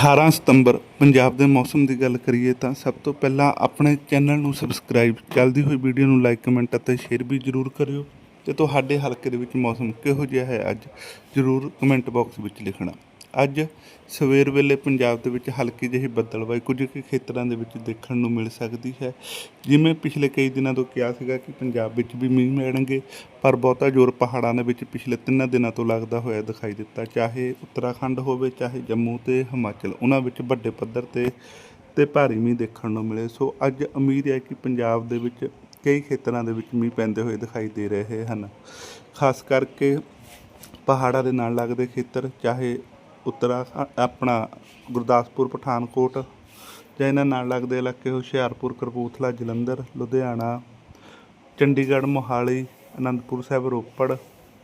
18 ਸਤੰਬਰ ਪੰਜਾਬ ਦੇ ਮੌਸਮ ਦੀ ਗੱਲ ਕਰੀਏ ਤਾਂ ਸਭ ਤੋਂ ਪਹਿਲਾਂ ਆਪਣੇ ਚੈਨਲ ਨੂੰ ਸਬਸਕ੍ਰਾਈਬ, ਚੱਲਦੀ ਹੋਈ ਵੀਡੀਓ ਨੂੰ ਲਾਈਕ, ਕਮੈਂਟ ਅਤੇ ਸ਼ੇਅਰ ਵੀ ਜ਼ਰੂਰ ਕਰਿਓ ਤੇ ਤੁਹਾਡੇ ਹਲਕੇ ਦੇ ਵਿੱਚ ਮੌਸਮ ਕਿਹੋ ਜਿਹਾ ਹੈ ਅੱਜ? ਜ਼ਰੂਰ ਕਮੈਂਟ ਬਾਕਸ ਵਿੱਚ ਲਿਖਣਾ। ਅੱਜ ਸਵੇਰ ਵੇਲੇ ਪੰਜਾਬ ਦੇ ਵਿੱਚ ਹਲਕੀ ਜਿਹੀ ਬੱਦਲਵਾਈ ਕੁਝ ਕੁ ਖੇਤਰਾਂ ਦੇ ਵਿੱਚ ਦੇਖਣ ਨੂੰ ਮਿਲ ਸਕਦੀ ਹੈ। ਜਿਵੇਂ ਪਿਛਲੇ ਕਈ ਦਿਨਾਂ ਤੋਂ ਕਿਹਾ ਸੀਗਾ ਕਿ ਪੰਜਾਬ ਵਿੱਚ ਵੀ ਮੀਂਹ ਮਿਲਣਗੇ ਪਰ ਬਹੁਤਾ ਜ਼ੋਰ ਪਹਾੜਾਂ ਦੇ ਵਿੱਚ ਪਿਛਲੇ ਤਿੰਨਾਂ ਦਿਨਾਂ ਤੋਂ ਲੱਗਦਾ ਹੋਇਆ ਦਿਖਾਈ ਦਿੱਤਾ। ਚਾਹੇ ਉੱਤਰਾਖੰਡ ਹੋਵੇ, ਚਾਹੇ ਜੰਮੂ ਤੇ ਹਿਮਾਚਲ, ਉਹਨਾਂ ਵਿੱਚ ਵੱਡੇ ਪੱਧਰ ਤੇ ਤੇ ਭਾਰੀ ਮੀਂਹ ਦੇਖਣ ਨੂੰ ਮਿਲੇ। ਸੋ ਅੱਜ ਉਮੀਦ ਹੈ ਕਿ ਪੰਜਾਬ ਦੇ ਵਿੱਚ ਕਈ ਖੇਤਰਾਂ ਦੇ ਵਿੱਚ ਮੀਂਹ ਪੈਂਦੇ ਹੋਏ ਦਿਖਾਈ ਦੇ ਰਹੇ ਹਨ। ਖਾਸ ਕਰਕੇ ਪਹਾੜਾਂ ਦੇ ਨਾਲ ਲੱਗਦੇ ਖੇਤਰ, ਚਾਹੇ ਉੱਤਰਾ ਆਪਣਾ ਗੁਰਦਾਸਪੁਰ, ਪਠਾਨਕੋਟ ਜਾਂ ਇਹਨਾਂ ਨਾਲ ਲੱਗਦੇ ਇਲਾਕੇ ਹੁਸ਼ਿਆਰਪੁਰ ਕਰਪੂਥਲਾ ਜਲੰਧਰ, ਲੁਧਿਆਣਾ, ਚੰਡੀਗੜ੍ਹ, ਮੋਹਾਲੀ, ਅਨੰਦਪੁਰ ਸਾਹਿਬ, ਰੋਪੜ,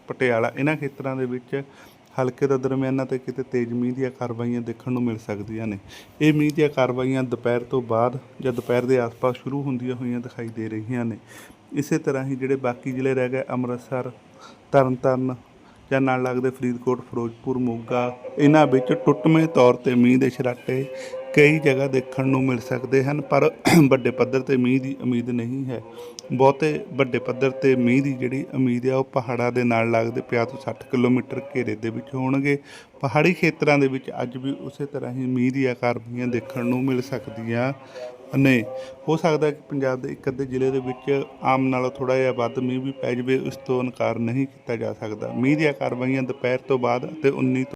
ਪਟਿਆਲਾ, ਇਹਨਾਂ ਖੇਤਰਾਂ ਦੇ ਵਿੱਚ ਹਲਕੇ ਦਾ ਦਰਮਿਆਨਾ ਤੇ ਕਿਤੇ ਤੇਜ਼ ਮੀਂਹ ਦੀਆਂ ਕਾਰਵਾਈਆਂ ਦੇਖਣ ਨੂੰ ਮਿਲ ਸਕਦੀਆਂ ਨੇ। ਇਹ ਮੀਂਹ ਦੀਆਂ ਕਾਰਵਾਈਆਂ ਦੁਪਹਿਰ ਤੋਂ ਬਾਅਦ ਜਾਂ ਦੁਪਹਿਰ ਦੇ ਆਸ-ਪਾਸ ਸ਼ੁਰੂ ਹੁੰਦੀਆਂ ਹੋਈਆਂ ਦਿਖਾਈ ਦੇ ਰਹੀਆਂ ਨੇ। ਇਸੇ ਤਰ੍ਹਾਂ ਹੀ ਜਿਹੜੇ ਬਾਕੀ ਜ਼ਿਲ੍ਹੇ ਰਹਿ ਗਏ, ਅੰਮ੍ਰਿਤਸਰ, ਤਰਨਤਾਰਨ ਜਾਂ ਨਾਲ ਲੱਗਦੇ ਫਰੀਦਕੋਟ ਫਿਰੋਜ਼ਪੁਰ ਮੋਗਾ ਇਹਨਾਂ ਵਿੱਚ ਟੁੱਟਵੇਂ ਤੌਰ ਤੇ ਮੀਂਹ ਦੇ ਛਰਾਟੇ ਕਈ ਜਗ੍ਹਾ ਦੇਖਣ ਨੂੰ ਮਿਲ ਸਕਦੇ ਹਨ, ਪਰ ਵੱਡੇ ਪੱਧਰ ਤੇ ਮੀਂਹ ਦੀ ਉਮੀਦ ਨਹੀਂ ਹੈ। ਬਹੁਤੇ ਵੱਡੇ ਪੱਧਰ ਤੇ ਮੀਂਹ ਦੀ ਜਿਹੜੀ ਉਮੀਦ ਹੈ ਉਹ ਪਹਾੜਾਂ ਦੇ ਨਾਲ ਲੱਗਦੇ 50 ਤੋਂ 60 ਕਿਲੋਮੀਟਰ ਘੇਰੇ ਦੇ ਵਿੱਚ ਹੋਣਗੇ। ਪਹਾੜੀ ਖੇਤਰਾਂ ਦੇ ਵਿੱਚ ਅੱਜ ਵੀ ਉਸੇ ਤਰ੍ਹਾਂ ਹੀ ਮੀਂਹ ਦੀਆਂ ਕਾਰਵਾਈਆਂ ਦੇਖਣ ਨੂੰ ਮਿਲ ਸਕਦੀਆਂ ਨੇ। ਹੋ ਸਕਦਾ ਕਿ ਪੰਜਾਬ ਦੇ ਇੱਕ ਅੱਧੇ ਜ਼ਿਲ੍ਹੇ ਦੇ ਵਿੱਚ ਆਮ ਨਾਲੋਂ ਥੋੜਾ ਜਿਹਾ ਵੱਧ ਮੀਂਹ ਵੀ ਪੈ ਜਾਵੇ ਉਸ ਤੋਂ ਇਨਕਾਰ ਨਹੀਂ ਕੀਤਾ ਜਾ ਸਕਦਾ। ਮੀਂਹ ਦੀਆਂ ਕਾਰਵਾਈਆਂ ਦੁਪਹਿਰ ਤੋਂ ਬਾਅਦ ਅਤੇ 19 ਤੋਂ